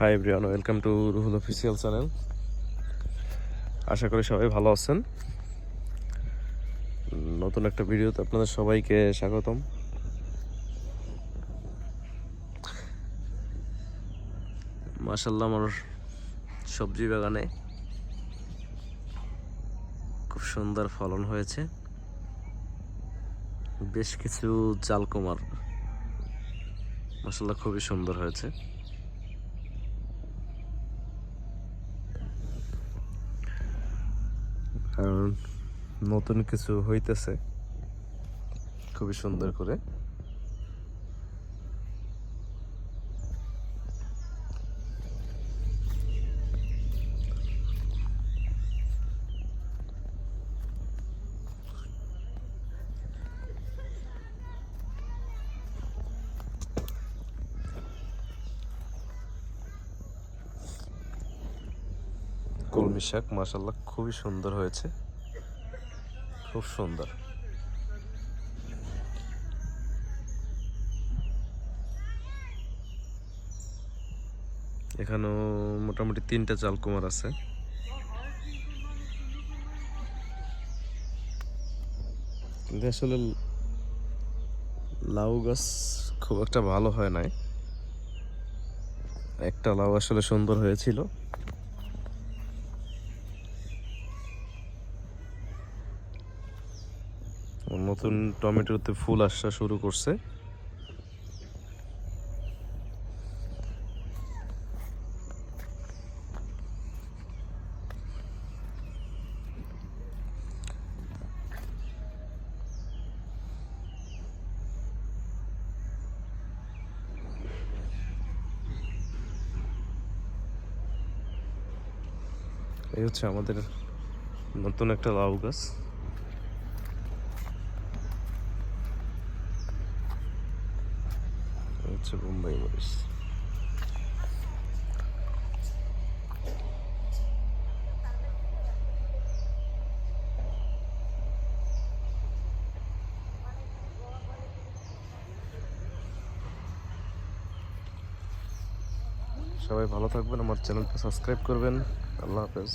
Hi everyone welcome to Ruhul official channel আশা করি সবাই ভালো আছেন। নতুন একটা ভিডিওতে আপনাদের সবাইকে স্বাগতম। মাশাল্লাহ আমার সবজি বাগানে খুব সুন্দর ফলন হয়েছে। বেশ কিছু জালকুমার মাসাল্লাহ খুবই সুন্দর হয়েছে। কারণ নতুন কিছু হইতেছে। খুবই সুন্দর করে। কলমি শাক মাসাল্লাহ খুবই সুন্দর হয়েছে। খুব সুন্দর। এখানেও মোটামুটি তিনটা চাল কুমার আছে আসলে লাউ গাছ খুব একটা ভালো হয় নাই। একটা লাউ আসলে সুন্দর হয়েছিল। নতুন টমেটোতে ফুল আসা শুরু করছে। এই হচ্ছে আমাদের নতুন একটা লাউ গাছ। হচ্ছে বোম্বাই মরিচ সবাই ভালো থাকবেন আমার চ্যানেলটা সাবস্ক্রাইব করবেন। আল্লাহ হাফেজ।